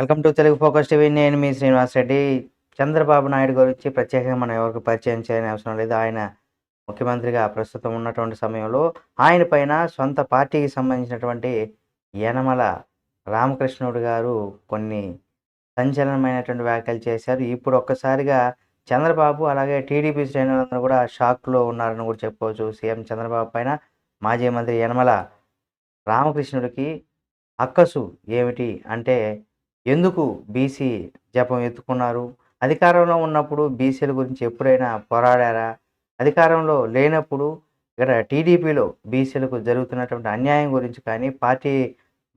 Welcome to Telugu focus TV. నేను మీ శ్రీనివాస్ రెడ్డి. చంద్రబాబు నాయుడు గురించి ప్రత్యేకంగా మనం ఎవరికి పరిచయం చేయని అవసరం లేదు. ఆయన ముఖ్యమంత్రిగా ప్రస్తుతం ఉన్నటువంటి సమయంలో ఆయన పైన సొంత పార్టీకి సంబంధించినటువంటి యనమల రామకృష్ణుడు గారు కొన్ని సంచలనమైనటువంటి వ్యాఖ్యలు చేశారు. ఇప్పుడు ఒక్కసారిగా చంద్రబాబు అలాగే టీడీపీ శ్రేణులందరూ కూడా షాక్లో ఉన్నారని కూడా చెప్పుకోవచ్చు సీఎం చంద్రబాబు పైన మాజీ మంత్రి యనమల రామకృష్ణుడికి అక్కసు ఏమిటి అంటే ఎందుకు బీసీ జపం ఎత్తుకున్నారు? అధికారంలో ఉన్నప్పుడు బీసీల గురించి ఎప్పుడైనా పోరాడారా? అధికారంలో లేనప్పుడు ఇక్కడ టీడీపీలో బీసీలకు జరుగుతున్నటువంటి అన్యాయం గురించి కానీ పార్టీ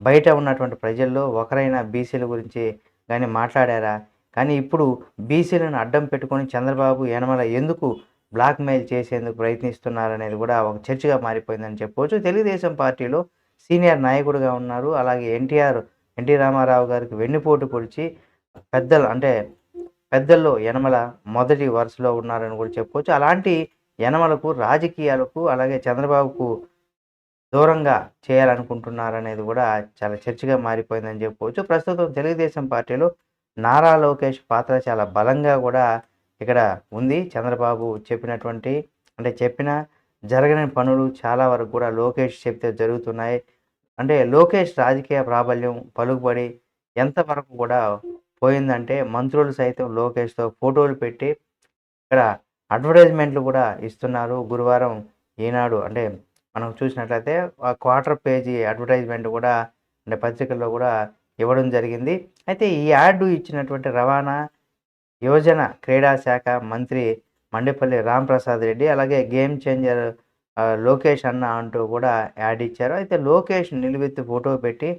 బయట ఉన్నటువంటి ప్రజల్లో ఒకరైనా బీసీల గురించి కానీ మాట్లాడారా? కానీ ఇప్పుడు బీసీలను అడ్డం పెట్టుకొని చంద్రబాబు యనమల ఎందుకు బ్లాక్మెయిల్ చేసేందుకు ప్రయత్నిస్తున్నారనేది కూడా ఒక చర్చగా మారిపోయిందని చెప్పవచ్చు. తెలుగుదేశం పార్టీలో సీనియర్ నాయకుడిగా ఉన్నారు. అలాగే ఎన్టీఆర్ ఎన్టీ రామారావు గారికి వెన్నుపోటు పొడిచి పెద్దలు అంటే పెద్దల్లో యనమల మొదటి వరుసలో ఉన్నారని కూడా చెప్పుకోవచ్చు. అలాంటి యనమలకు రాజకీయాలకు అలాగే చంద్రబాబుకు దూరంగా చేయాలనుకుంటున్నారనేది కూడా చాలా చర్చగా మారిపోయిందని చెప్పుకోవచ్చు. ప్రస్తుతం తెలుగుదేశం పార్టీలో నారా లోకేష్ పాత్ర చాలా బలంగా కూడా ఇక్కడ ఉంది. చంద్రబాబు చెప్పినటువంటి అంటే చెప్పిన జరగని పనులు చాలా వరకు కూడా లోకేష్ చెప్తే జరుగుతున్నాయి. అంటే లోకేష్ రాజకీయ ప్రాబల్యం పలుకుబడి ఎంతవరకు కూడా పోయిందంటే మంత్రులు సైతం లోకేష్తో ఫోటోలు పెట్టి ఇక్కడ అడ్వర్టైజ్మెంట్లు కూడా ఇస్తున్నారు. గురువారం ఈనాడు అంటే మనం చూసినట్లయితే ఆ క్వార్టర్ పేజీ అడ్వర్టైజ్మెంట్ కూడా అంటే పత్రికల్లో కూడా ఇవ్వడం జరిగింది. అయితే ఈ యాడ్ ఇచ్చినటువంటి రవాణా యువజన క్రీడా శాఖ మంత్రి మండిపల్లి రాంప్రసాద్ రెడ్డి అలాగే గేమ్ చేంజర్ లోకేష్ అన్న అంటూ కూడా యాడ్ ఇచ్చారు. అయితే లోకేష్ నిలువెత్తి ఫోటో పెట్టి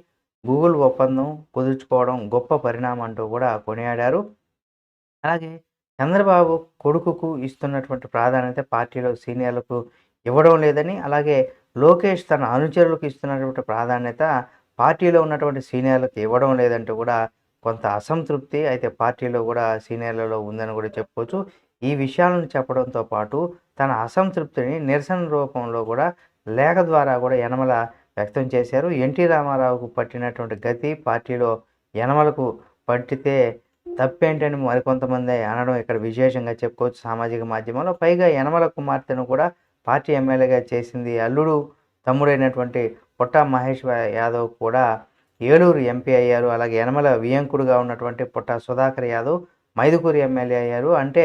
గూగుల్ ఒప్పందం కుదుర్చుకోవడం గొప్ప పరిణామం అంటూ కూడా కొనియాడారు. అలాగే చంద్రబాబు కొడుకుకు ఇస్తున్నటువంటి ప్రాధాన్యత పార్టీలో సీనియర్లకు ఇవ్వడం లేదని అలాగే లోకేష్ తన అనుచరులకు ఇస్తున్నటువంటి ప్రాధాన్యత పార్టీలో ఉన్నటువంటి సీనియర్లకు ఇవ్వడం లేదంటూ కూడా కొంత అసంతృప్తి అయితే పార్టీలో కూడా సీనియర్లలో ఉందని కూడా చెప్పుకోవచ్చు. ఈ విషయాలను చెప్పడంతో పాటు తన అసంతృప్తిని నిరసన రూపంలో కూడా లేఖ ద్వారా కూడా యనమల వ్యక్తం చేశారు. ఎన్టీ రామారావుకు పట్టినటువంటి గతి పార్టీలో యనమలకు పట్టితే తప్పేంటని మరికొంతమంది అనడం ఇక్కడ విశేషంగా చెప్పుకోవచ్చు సామాజిక మాధ్యమంలో. పైగా యనమల కుమార్తెను కూడా పార్టీ ఎమ్మెల్యేగా చేసింది అల్లుడు తమ్ముడైనటువంటి పుట్ట మహేష్ యాదవ్ కూడా ఏలూరు ఎంపీ అయ్యారు. అలాగే యనమల వియంకుడుగా ఉన్నటువంటి పుట్ట సుధాకర్ యాదవ్ మైదుకూరు ఎమ్మెల్యే అయ్యారు. అంటే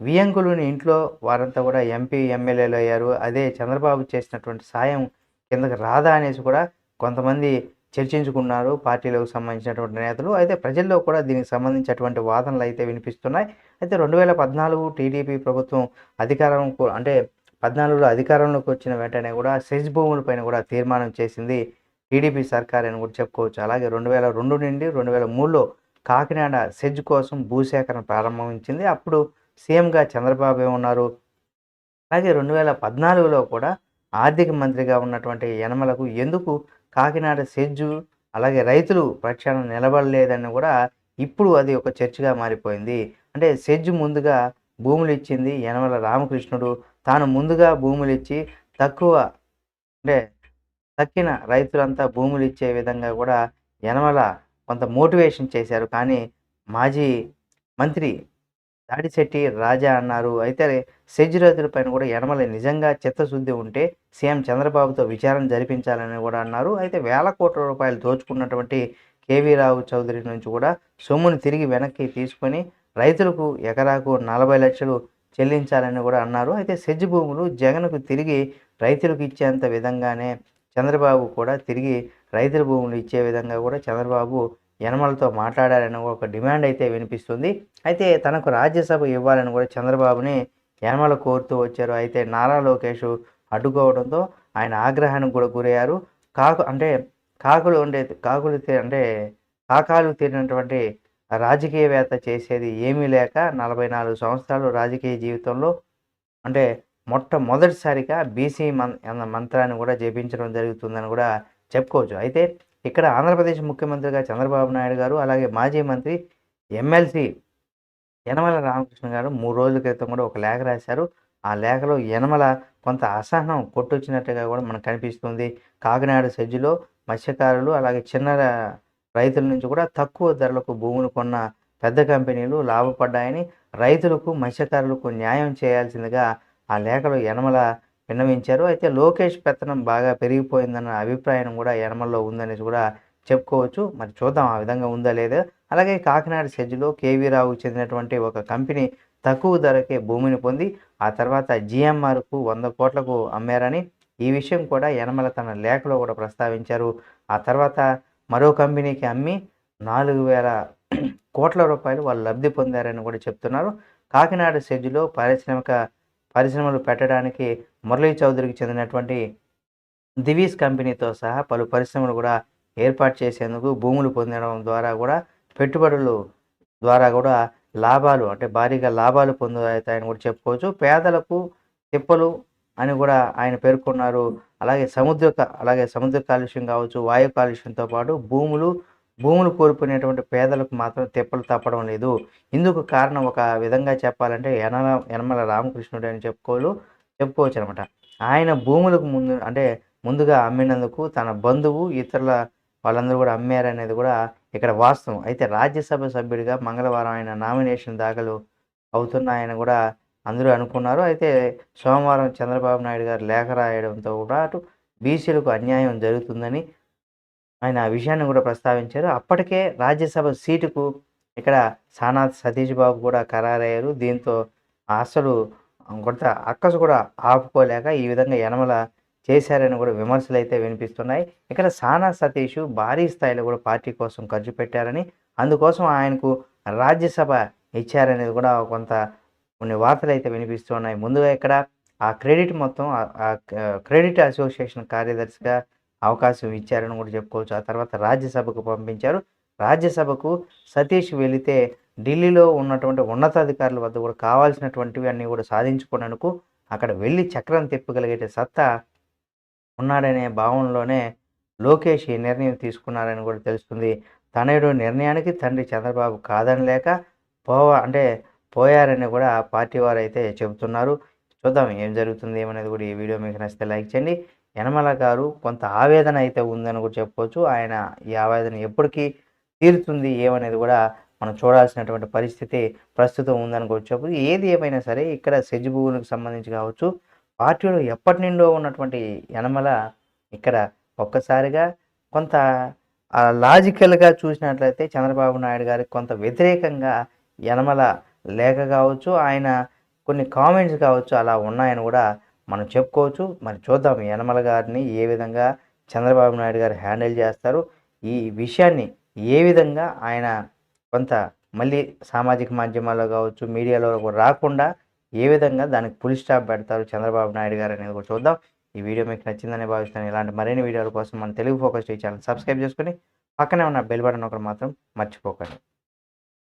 వియంకులుని ఇంట్లో వారంతా కూడా ఎంపీ ఎమ్మెల్యేలు అయ్యారు. అదే చంద్రబాబు చేసినటువంటి సాయం కిందకి రాదా అనేసి కూడా కొంతమంది చర్చించుకున్నారు. పార్టీలకు సంబంధించినటువంటి నేతలు. అయితే ప్రజల్లో కూడా దీనికి సంబంధించినటువంటి వాదనలు అయితే వినిపిస్తున్నాయి. అయితే రెండు వేల పద్నాలుగు టీడీపీ ప్రభుత్వం అధికారం అంటే పద్నాలుగులో అధికారంలోకి వచ్చిన వెంటనే కూడా సెజ్ భూములపైన కూడా తీర్మానం చేసింది టీడీపీ సర్కార్ అని కూడా చెప్పుకోవచ్చు. అలాగే రెండు వేల రెండు నుండి రెండు వేల మూడులో కాకినాడ సెజ్ కోసం భూసేకరణ ప్రారంభించింది. అప్పుడు సీఎంగా చంద్రబాబు ఉన్నారు అలాగే రెండు వేల పద్నాలుగులో కూడా ఆర్థిక మంత్రిగా ఉన్నటువంటి యనమలకు ఎందుకు కాకినాడ సెజ్జు అలాగే రైతులు ప్రక్షాళన నిలబడలేదని కూడా ఇప్పుడు అది ఒక చర్చగా మారిపోయింది. అంటే సెజ్జు ముందుగా భూములు ఇచ్చింది యనమల రామకృష్ణుడు. తాను ముందుగా భూములు ఇచ్చి తక్కువ అంటే తక్కిన రైతులంతా భూములు ఇచ్చే విధంగా కూడా యనమల కొంత మోటివేషన్ చేశారు. కానీ మాజీ మంత్రి దాడిశెట్టి రాజా అన్నారు. అయితే సెజ్ రైతులపైన కూడా యనమల నిజంగా చిత్తశుద్ధి ఉంటే సీఎం చంద్రబాబుతో విచారణ జరిపించాలని కూడా అన్నారు. అయితే వేల కోట్ల రూపాయలు దోచుకున్నటువంటి కేవీ రావు చౌదరి నుంచి కూడా సొమ్ముని తిరిగి వెనక్కి తీసుకొని రైతులకు ఎకరాకు నలభై లక్షలు చెల్లించాలని కూడా అన్నారు. అయితే సెజ్ భూములు జగన్కు తిరిగి రైతులకు ఇచ్చేంత విధంగానే చంద్రబాబు కూడా తిరిగి రైతుల భూములు ఇచ్చే విధంగా కూడా చంద్రబాబు యనమలతో మాట్లాడాలని ఒక డిమాండ్ అయితే వినిపిస్తుంది. అయితే తనకు రాజ్యసభ ఇవ్వాలని కూడా చంద్రబాబుని యనమల కోరుతూ వచ్చారు. అయితే నారా లోకేష్ అడ్డుకోవడంతో ఆయన ఆగ్రహానికి కూడా గురయ్యారు. కాకు అంటే కాకులు ఉండే కాకులు అంటే కాకాలు తీరినటువంటి రాజకీయవేత్త చేసేది ఏమీ లేక నలభై నాలుగు సంవత్సరాలు రాజకీయ జీవితంలో అంటే మొట్టమొదటిసారిగా బీసీ మన్ అన్న మంత్రాన్ని కూడా జపించడం జరుగుతుందని కూడా చెప్పుకోవచ్చు. అయితే ఇక్కడ ఆంధ్రప్రదేశ్ ముఖ్యమంత్రిగా చంద్రబాబు నాయుడు గారు అలాగే మాజీ మంత్రి ఎమ్మెల్సీ యనమల రామకృష్ణ గారు మూడు రోజుల క్రితం కూడా ఒక లేఖ రాశారు. ఆ లేఖలో యనమల కొంత అసహనం కొట్టొచ్చినట్టుగా కూడా మనకు కనిపిస్తుంది. కాకినాడ సెజ్జులో మత్స్యకారులు అలాగే చిన్న రైతుల నుంచి కూడా తక్కువ ధరలకు భూములు కొన్న పెద్ద కంపెనీలు లాభపడ్డాయని రైతులకు మత్స్యకారులకు న్యాయం చేయాల్సిందిగా ఆ లేఖలో యనమల విన్నవించారు. అయితే లోకేష్ పెత్తనం బాగా పెరిగిపోయిందన్న అభిప్రాయం కూడా యనమల్లో ఉందనేసి కూడా చెప్పుకోవచ్చు. మరి చూద్దాం ఆ విధంగా ఉందా లేదా? అలాగే కాకినాడ సెజ్లో కేవీ రావుకు చెందినటువంటి ఒక కంపెనీ తక్కువ ధరకే భూమిని పొంది ఆ తర్వాత జిఎంఆర్కు వంద కోట్లకు అమ్మారని ఈ విషయం కూడా యనమల తన లేఖలో కూడా ప్రస్తావించారు. ఆ తర్వాత మరో కంపెనీకి అమ్మి నాలుగు వేల కోట్ల రూపాయలు వాళ్ళు లబ్ధి పొందారని కూడా చెప్తున్నారు. కాకినాడ సెజ్లో పారిశ్రామిక పరిశ్రమలు పెట్టడానికి మురళీ చౌదరికి చెందినటువంటి దివీస్ కంపెనీతో సహా పలు పరిశ్రమలు కూడా ఏర్పాటు చేసేందుకు భూములు పొందడం ద్వారా కూడా పెట్టుబడులు ద్వారా కూడా లాభాలు అంటే భారీగా లాభాలు పొందుతాయని కూడా చెప్పుకోవచ్చు. పేదలకు తిప్పలు అని కూడా ఆయన పేర్కొన్నారు. అలాగే సముద్ర అలాగే సముద్ర కాలుష్యం కావచ్చు వాయు కాలుష్యంతో పాటు భూములు భూములు కోల్పోయినటువంటి పేదలకు మాత్రం తిప్పలు తప్పడం లేదు. ఇందుకు కారణం ఒక విధంగా చెప్పాలంటే యనల యనమల రామకృష్ణుడు అని చెప్పుకోలు చెప్పుకోవచ్చు అనమాట ఆయన భూములకు ముందు అంటే ముందుగా అమ్మినందుకు తన బంధువు ఇతరుల వాళ్ళందరూ కూడా అమ్మారనేది కూడా ఇక్కడ వాస్తవం. అయితే రాజ్యసభ సభ్యుడిగా మంగళవారం ఆయన నామినేషన్ దాఖలు అవుతున్నాయని కూడా అందరూ అనుకున్నారు. అయితే సోమవారం చంద్రబాబు నాయుడు గారు లేఖ రాయడంతో పాటు బీసీలకు అన్యాయం జరుగుతుందని ఆయన ఆ విషయాన్ని కూడా ప్రస్తావించారు. అప్పటికే రాజ్యసభ సీటుకు ఇక్కడ సానాథ్ సతీష్ బాబు కూడా ఖరారయ్యారు. దీంతో అసలు కొంత అక్కసు కూడా ఆపుకోలేక ఈ విధంగా యనమల చేశారని కూడా విమర్శలు అయితే వినిపిస్తున్నాయి. ఇక్కడ సానా సతీష్ భారీ స్థాయిలో కూడా పార్టీ కోసం ఖర్చు పెట్టారని అందుకోసం ఆయనకు రాజ్యసభ ఇచ్చారనేది కూడా కొంత కొన్ని వార్తలు అయితే వినిపిస్తున్నాయి. ముందుగా ఇక్కడ ఆ క్రెడిట్ మొత్తం ఆ క్రెడిట్ అసోసియేషన్ కార్యదర్శిగా అవకాశం ఇచ్చారని కూడా చెప్పుకోవచ్చు. ఆ తర్వాత రాజ్యసభకు పంపించారు. రాజ్యసభకు సతీష్ వెళితే ఢిల్లీలో ఉన్నటువంటి ఉన్నతాధికారుల వద్ద కూడా కావాల్సినటువంటివి అన్నీ కూడా సాధించుకున్నందుకు అక్కడ వెళ్ళి చక్రం తిప్పగలిగే సత్తా ఉన్నాడనే భావనలోనే లోకేష్ ఈ నిర్ణయం తీసుకున్నారని కూడా తెలుస్తుంది. తనయుడు నిర్ణయానికి తండ్రి చంద్రబాబు కాదనలేక పోవ అంటే పోయారని కూడా పార్టీ వారు అయితే చెబుతున్నారు. చూద్దాం ఏం జరుగుతుంది ఏమనేది కూడా ఈ వీడియో మీకు నచ్చితే లైక్ చేయండి. యనమల గారు కొంత ఆవేదన అయితే ఉందని కూడా చెప్పుకోవచ్చు ఆయన ఈ ఆవేదన ఎప్పటికీ తీరుతుంది ఏమనేది కూడా మనం చూడాల్సినటువంటి పరిస్థితి ప్రస్తుతం ఉందని కూడా చెప్పు ఏది ఏమైనా సరే ఇక్కడ సెజ్ సంబంధించి కావచ్చు పార్టీలో ఎప్పటి నుండో ఉన్నటువంటి యనమల ఇక్కడ ఒక్కసారిగా కొంత లాజికల్గా చూసినట్లయితే చంద్రబాబు నాయుడు గారికి కొంత వ్యతిరేకంగా యనమల లేఖ కావచ్చు ఆయన కొన్ని కామెంట్స్ కావచ్చు అలా ఉన్నాయని కూడా మనం చెప్పుకోవచ్చు. మరి చూద్దాం యనమల గారిని ఏ విధంగా చంద్రబాబు నాయుడు గారు హ్యాండిల్ చేస్తారు. ఈ విషయాన్ని ఏ విధంగా ఆయన కొంత మళ్ళీ సామాజిక మాధ్యమాల్లో కావచ్చు మీడియాలో కూడా రాకుండా ఏ విధంగా దానికి పులి స్టాప్ పెడతారు చంద్రబాబు నాయుడు గారు అనేది కూడా చూద్దాం. ఈ వీడియో మీకు నచ్చిందని భావిస్తాను ఇలాంటి మరిన్ని వీడియోల కోసం మన తెలుగు ఫోకస్ ఛానల్ సబ్స్క్రైబ్ చేసుకుని పక్కనే ఉన్న బెల్ బటన్ ఒకటి మాత్రం మర్చిపోకండి.